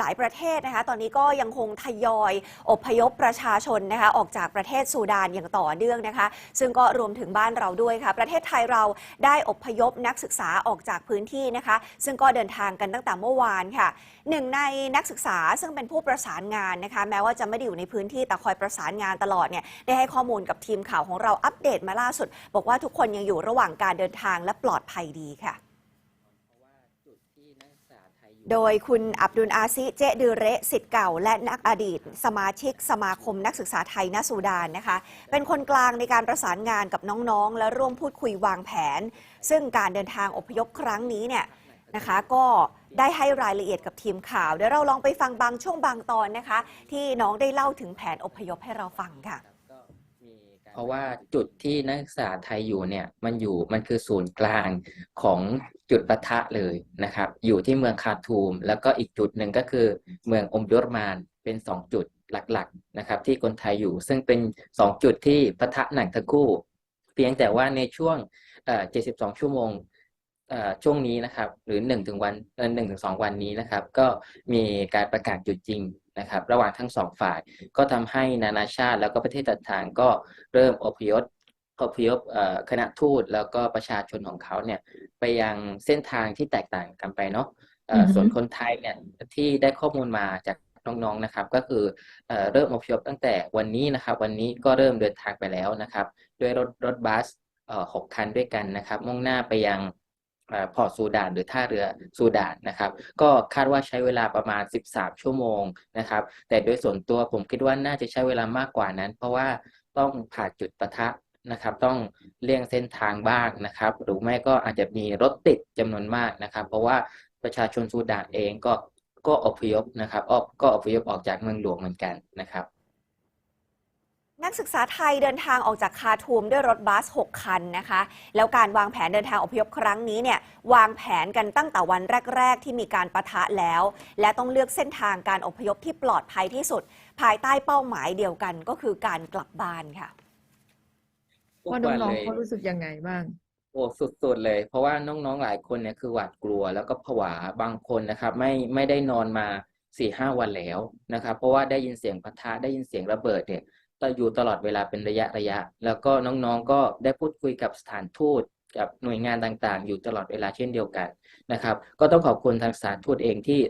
หลายประเทศนะคะตอนนี้ก็ยังคงทยอยอพยพประชาชนนะคะออกจากประเทศซูดานอย่างต่อเนื่องนะคะ ซึ่งก็รวมถึงบ้านเราด้วยค่ะ ประเทศไทยเราได้อพยพนักศึกษาออกจากพื้นที่นะคะ ซึ่งก็เดินทางกันตั้งแต่เมื่อวานค่ะหนึ่งในนักศึกษาซึ่งเป็นผู้ประสานงานนะคะ แม้ว่าจะไม่ได้อยู่ในพื้นที่แต่คอยประสานงานตลอดเนี่ยได้ให้ข้อมูลกับทีมข่าวของเราอัปเดตมาล่าสุด บอกว่าทุกคนยังอยู่ระหว่างการเดินทางและปลอดภัยดีค่ะ โดยคุณอับดุลอาซิเจดือเระสิทธิ์เก่า และนักอดีต สมาชิกสมาคมนักศึกษาไทยณซูดานนะคะ เป็นคนกลางในการประสานงานกับน้องๆ และร่วมพูดคุยวางแผน ซึ่งการเดินทางอพยพครั้งนี้เนี่ยนะคะก็ได้ให้รายละเอียดกับทีมข่าวเดี๋ยวเราลองไปฟังบางช่วงบางตอนนะคะ ที่น้องได้เล่าถึงแผนอพยพให้เราฟังค่ะ รเพราะว่าจุดที่นักศึกษาไทยอยู่เนี่ยมันอยู่มันคือศูนย์กลางของจุดปะทะเลยนะครับ อยู่ที่เมืองคาทูม แล้วก็อีกจุดหนึ่งก็คือเมืองอมดุรมานเป็นสองจุดหลักๆนะครับ ที่คนไทยอยู่ซึ่งเป็นสองจุดที่ปะทะหนักทั้งคู่ เพียงแต่ว่าในช่วงเอ่อ72 ชั่วโมงช่วงนี้นะครับ หรือ1ถึงวันเอ่อ1ถึง2วันนี้นะครับ ก็มีการประกาศหยุดจริง นะครับระหว่างทั้งสองฝ่าย ก็ทำให้นานาชาติแล้วก็ประเทศต่างๆก็เริ่มอพยพอพยพเอ่อคณะทูตแล้วก็ประชาชนของเขาเนี่ยไปยังเส้นทางที่แตกต่างกันไปเนาะเอ่ออือฮึส่วนคนไทยเนี่ยที่ได้ข้อมูลมาจากน้องๆนะครับ ก็คือเอ่อเริ่มอพยพตั้งแต่วันนี้นะครับ วันนี้ก็เริ่มเดินทางไปแล้วนะครับ ด้วยรถรถบัสเอ่อหกคันด้วยกันนะครับ มุ่งหน้าไปยังเอ่อ พอร์ตซูดานหรือท่าเรือซูดานนะครับ ก็คาดว่าใช้เวลาประมาณ 13 ชั่วโมงนะครับ แต่โดยส่วนตัวผมคิดว่าน่าจะใช้เวลามากกว่านั้น เพราะว่าต้องผ่านจุดปะทะนะครับ ต้องเลี่ยงเส้นทางบ้างนะครับ หรือไม่ก็อาจจะมีรถติดจำนวนมากนะครับ เพราะว่าประชาชนซูดานเองก็ก็อพยพนะครับออกก็อพยพออกจากเมืองหลวงเหมือนกันนะครับ นักศึกษาไทยเดินทางออกจากคาร์ทูมด้วยรถบัส 6 คันนะคะ แล้วการวางแผนเดินทางอพยพครั้งนี้เนี่ยวางแผนกันตั้งแต่วันแรก ๆ ที่มีการประทะแล้ว และต้องเลือกเส้นทางการอพยพที่ปลอดภัยที่สุด ภายใต้เป้าหมายเดียวกันก็คือการกลับบ้านค่ะ ว่าทุกน้องลๆยเขารู้สึกยังไงบ้าง โอ้สุดๆเลย เพราะว่าน้องๆหลายคนเนี่ยคือหวาดกลัวแล้วก็ผวาบางคนนะครับไม่ไม่ได้นอนมาสี่ห้าวันแล้วนะครับ เพราะว่าได้ยินเสียงปะทะได้ยินเสียงระเบิดเนี่ยก็ อยู่ตลอดเวลาเป็นระยะระยะ แล้วก็น้องๆก็ได้พูดคุยกับสถานทูตกับหน่วยงานต่างๆ อยู่ตลอดเวลาเช่นเดียวกันนะครับ ก็ต้องขอบคุณทางสถานทูตเองที่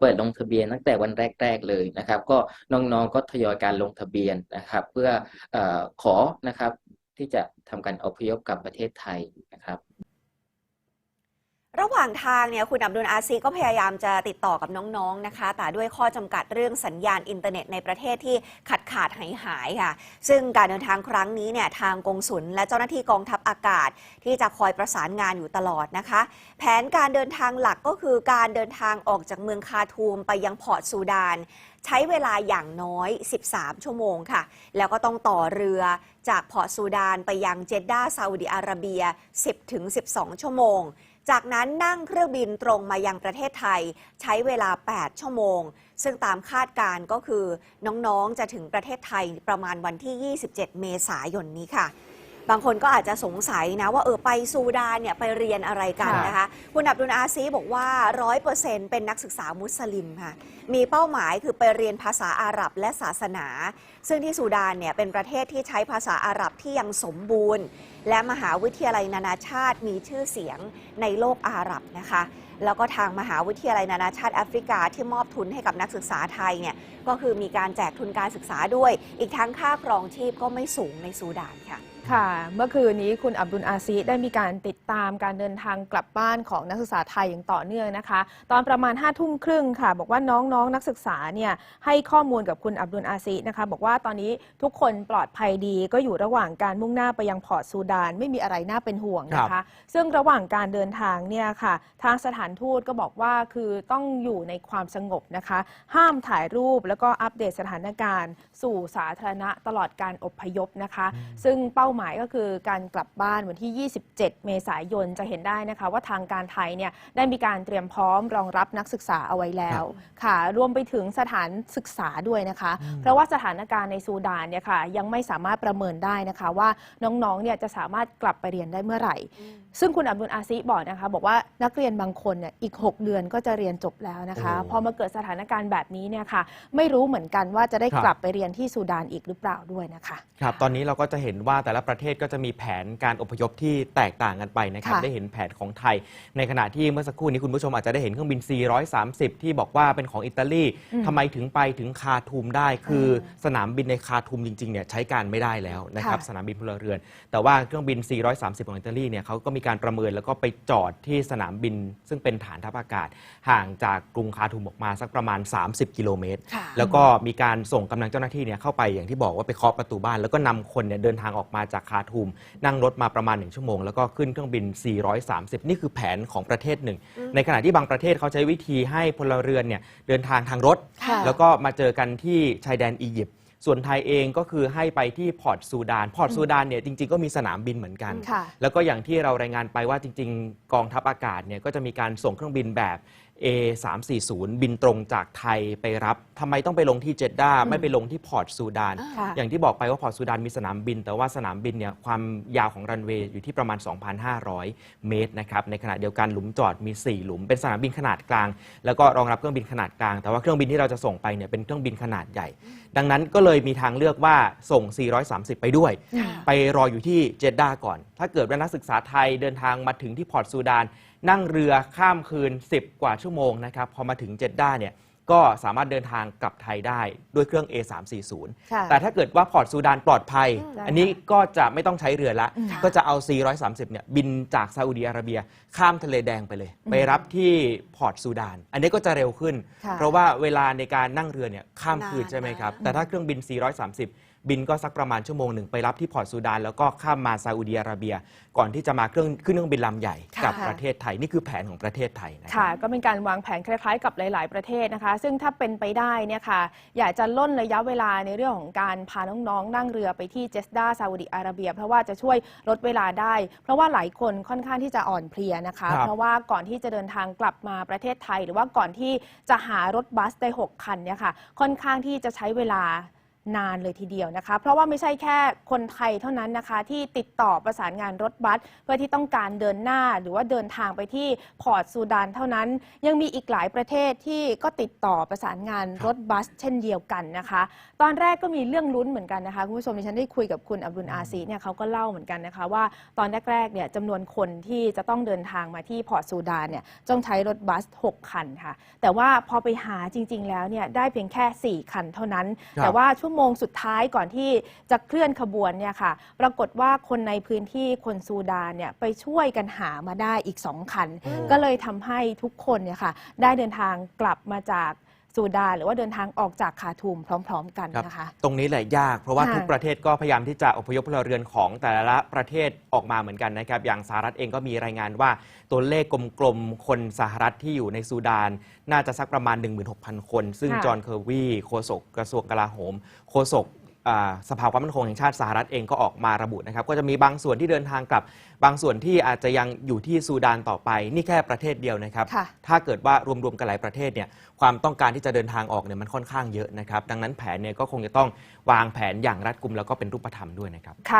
เปิดลงทะเบียนตั้งแต่วันแรก ๆ เลยนะครับ ก็น้องๆก็ทยอยการลงทะเบียนนะครับ เพื่อเอ่อขอนะครับที่จะทำการอพยพกลับประเทศไทยนะครับ ระหว่างทางเนี่ยคุณอับดุลอาซีก็พยายามจะติดต่อกับน้องๆนะคะ แต่ด้วยข้อจำกัดเรื่องสัญญาณอินเทอร์เน็ตในประเทศที่ขาดขาดหายหายๆค่ะ ซึ่งการเดินทางครั้งนี้เนี่ยทางกงสุลและเจ้าหน้าที่กองทัพอากาศ ที่จะคอยประสานงานอยู่ตลอดนะคะ แผนการเดินทางหลักก็คือการเดินทางออกจากเมืองคาทูมไปยังพอร์ตซูดาน ใช้เวลาอย่างน้อย 13 ชั่วโมงค่ะ แล้วก็ต้องต่อเรือจากพอร์ตซูดานไปยังเจดดาซาอุดิอาระเบีย 10-12 ชั่วโมง จากนั้นนั่งเครื่องบินตรงมายังประเทศไทย ใช้เวลา 8 ชั่วโมง ซึ่งตามคาดการก็คือน้องๆจะถึงประเทศไทยประมาณวันที่ 27 เมษายนนี้ค่ะ บางคนก็อาจจะสงสัยนะว่าเออไปซูดานเนี่ยไปเรียนอะไรกันค่ะ นะคะคุณอับดุลอาซีบอกว่า100%เป็นนักศึกษามุสลิมค่ะ มีเป้าหมายคือไปเรียนภาษาอาหรับและศาสนา ซึ่งที่ซูดานเนี่ยเป็นประเทศที่ใช้ภาษาอาหรับที่ยังสมบูรณ์ และมหาวิทยาลัยนานาชาติมีชื่อเสียงในโลกอาหรับนะคะ แล้วก็ทางมหาวิทยาลัยนานาชาติแอฟริกาที่มอบทุนให้กับนักศึกษาไทยเนี่ยก็คือมีการแจกทุนการศึกษาด้วย อีกทั้งค่าครองชีพก็ไม่สูงในซูดานค่ะ ค่ะ เมื่อคืนนี้คุณอับดุลอาซีได้มีการติด ตามการเดินทางกลับบ้านของนักศึกษาไทยอย่างต่อเนื่องนะคะ ตอนประมาณ5้าทุ่มครึ่งค่ะ บอกว่าน้องๆนนักศึกษาเนี่ยให้ข้อมูลกับคุณอับดุลอาซีนะคะบอกว่าตอนนี้ทุกคนปลอดภัยดีก็อยู่ระหว่างการมุ่งหน้าไปยังพอร์ตซูดาน ไม่มีอะไรน่าเป็นห่วงนะคะ ซึ่งระหว่างการเดินทางเนี่ยค่ะ ทางสถานทูตก็บอกว่าคือต้องอยู่ในความสงบนะคะ ห้ามถ่ายรูปแล้วก็อัปเดตสถานการณ์ สู่สาธารณะตลอดการอพยพนะคะ ซึ่งเป้าหมายก็คือการกลับบ้านวันที่ 27 เมษาายนจะเห็นได้นะคะ ว่าทางการไทยเนี่ยได้มีการเตรียมพร้อมรองรับนักศึกษาเอาไว้แล้วค่ะ รวมไปถึงสถานศึกษาด้วยนะคะ เพราะว่าสถานการณ์ในซูดานเนี่ยค่ะยังไม่สามารถประเมินได้นะคะ ว่าน้องๆเนี่ยจะสามารถกลับไปเรียนได้เมื่อไหร่ ซึ่งคุณอับดุลอาซิบอกนะคะ บอกว่านักเรียนบางคนเนี่ยอีก 6 เดือนก็จะเรียนจบแล้วนะคะโอ้พอมาเกิดสถานการณ์แบบนี้เนี่ยค่ะไม่รู้เหมือนกันว่าจะได้ครับกลับไปเรียนที่ซูดานอีกหรือเปล่าด้วยนะคะ ครับ ตอนนี้เราก็จะเห็นว่าแต่ละประเทศก็จะมีแผนการอพยพที่แตกต่างกันไปนะครับค่ะได้เห็นแผนของไทย ในขณะที่เมื่อสักครู่นี้คุณผู้ชมอาจจะได้เห็นเครื่องบิน430 ที่บอกว่าเป็นของอิตาลีอืมทำไมถึงไปถึงคาทูมได้ คือสนามบินในคาทูมจริงๆเนี่ยใช้การไม่ได้แล้วนะครับค่ะสนามบินพลเรือน แต่ว่าเครื่องบิน430 ของอิตาลีเนี่ยเขาก็มีการประเมินแล้วก็ไปจอดที่สนามบิน ซึ่งเป็นฐานทัพอากาศ ห่างจากกรุงคาทูมออกมาสักประมาณ 30 กิโลเมตรค่ะแล้วก็มีการส่งกำลังเจ้าหน้าที่เนี่ยเข้าไปอย่างที่บอกว่าไปเคาะประตูบ้าน แล้วก็นำคนเนี่ยเดินทางออกมาจากคาทูม นั่งรถมาประมาณ1ชั่วโมงแล้วก็ขึ้นเครื่องบิน430 นี่คือแผนของประเทศหนึ่ง ในขณะที่บางประเทศเขาใช้วิธีให้พลเรือนเนี่ยเดินทางทางรถค่ะแล้วก็มาเจอกันที่ชายแดนอียิปต์ส่วนไทยเองก็คือให้ไปที่พอร์ตซูดาน พอร์ตซูดานเนี่ยจริง ๆ ก็มีสนามบินเหมือนกันค่ะแล้วก็อย่างที่เรารายงานไปว่าจริง ๆ กองทัพอากาศเนี่ยก็จะมีการส่งเครื่องบินแบบ A340 บินตรงจากไทยไปรับทำไมต้องไปลงที่เจดดาไม่ไปลงที่พอร์ตซูดาน ค่ะ อย่างที่บอกไปว่าพอร์ตซูดานมีสนามบิน แต่ว่าสนามบินเนี่ยความยาวของรันเวย์อยู่ที่ประมาณ 2,500 เมตรนะครับ ในขณะเดียวกันหลุมจอดมี 4 หลุม เป็นสนามบินขนาดกลาง แล้วก็รองรับเครื่องบินขนาดกลาง แต่ว่าเครื่องบินที่เราจะส่งไปเนี่ยเป็นเครื่องบินขนาดใหญ่ ดังนั้นก็เลยมีทางเลือกว่าส่ง 430 ไปด้วย ค่ะ ไปรออยู่ที่เจดดาก่อน ถ้าเกิดว่านักศึกษาไทยเดินทางมาถึงที่พอร์ตซูดาน นั่งเรือข้ามคืน 10 กว่าชั่วโมงนะครับพอมาถึงเจดดาเนี่ยก็สามารถเดินทางกลับไทยได้ด้วยเครื่อง A340 ค่ะแต่ถ้าเกิดว่าพอร์ตซูดานปลอดภัยได้อันนี้ก็จะไม่ต้องใช้เรือละอืมก็จะเอา430 เนี่ยบินจากซาอุดีอาระเบีย ข้ามทะเลแดงไปเลย ไปรับที่พอร์ตซูดาน อันนี้ก็จะเร็วขึ้นค่ะเพราะว่าเวลาในการนั่งเรือเนี่ยข้ามคืนนานใช่ไหมครับมากแต่ถ้าเครื่องบิน430 บินก็สักประมาณชั่วโมงหนึ่งไปรับที่พอร์ตซูดาน แล้วก็ข้ามมาซาอุดีอาระเบีย ก่อนที่จะมาเครื่องขึ้นเครื่องบินลำใหญ่ค่ะกับประเทศไทยนี่คือแผนของประเทศไทยนะครัค่ะบก็เป็นการวางแผนคล้ายๆ กับหลาย ๆ ประเทศนะคะ ซึ่งถ้าเป็นไปได้เนี่ยค่ะอยากจะล่นระยะเวลาในเรื่องของการพาน้องๆนั่งเรือไปที่เจสดาซาอุดิอาระเบีย เพราะว่าจะช่วยลดเวลาได้ เพราะว่าหลายคนค่อนข้างที่จะอ่อนเพลียนะคะครับเพราะว่าก่อนที่จะเดินทางกลับมาประเทศไทย หรือว่าก่อนที่จะหารถบัสได้ 6 คันเนี่ยค่ะค่อนข้างที่จะใช้เวลา นานเลยทีเดียวนะคะ เพราะว่าไม่ใช่แค่คนไทยเท่านั้นนะคะ ที่ติดต่อประสานงานรถบัสเพื่อที่ต้องการเดินหน้าหรือว่าเดินทางไปที่พอร์ตซูดานเท่านั้น ยังมีอีกหลายประเทศที่ก็ติดต่อประสานงานรถบัส เช่นเดียวกันนะคะ ตอนแรกก็มีเรื่องลุ้นเหมือนกันนะคะคุณผู้ชมดิฉันได้คุยกับคุณอับดุลอาซีเนี่ยเขาก็เล่าเหมือนกันนะคะ ว่าตอนแรกๆเนี่ยจำนวนคนที่จะต้องเดินทางมาที่พอร์ตซูดานเนี่ยต้องใช้รถบัส 6 คันค่ะ แต่ว่าพอไปหาจริง ๆ แล้วเนี่ยได้เพียงแค่ 4 คันเท่านั้นครับแต่ว่าชั่วโมงสุดท้ายก่อนที่จะเคลื่อนขบวนเนี่ยค่ะ ปรากฏว่าคนในพื้นที่คนซูดานเนี่ยไปช่วยกันหามาได้อีก2คันโอ้ก็เลยทำให้ทุกคนเนี่ยค่ะ ได้เดินทางกลับมาจาก ซูดานหรือว่าเดินทางออกจากคาทูมพร้อม ๆ กันครับนะคะ ตรงนี้แหละยาก เพราะว่าค่ะ ทุกประเทศก็พยายามที่จะอพยพพลเรือนของแต่ละประเทศออกมาเหมือนกันนะครับ อย่างสหรัฐเองก็มีรายงานว่าตัวเลขกลมๆ คนสหรัฐที่อยู่ในซูดาน น่าจะสักประมาณ 16,000 คน ซึ่งค่ะ จอห์นเคอร์วีโฆษกกระทรวงกลาโหมโฆษกอ่า สภาความมั่นคงแห่งชาติสหรัฐเองก็ออกมาระบุนะครับ ก็จะมีบางส่วนที่เดินทางกลับ บางส่วนที่อาจจะยังอยู่ที่ซูดานต่อไป นี่แค่ประเทศเดียวนะครับค่ะถ้าเกิดว่ารวมๆกันหลายประเทศเนี่ยความต้องการที่จะเดินทางออกเนี่ยมันค่อนข้างเยอะนะครับ ดังนั้นแผนเนี่ยก็คงจะต้องวางแผนอย่างรัดกุมแล้วก็เป็นรูปธรรมด้วยนะครับค่ะ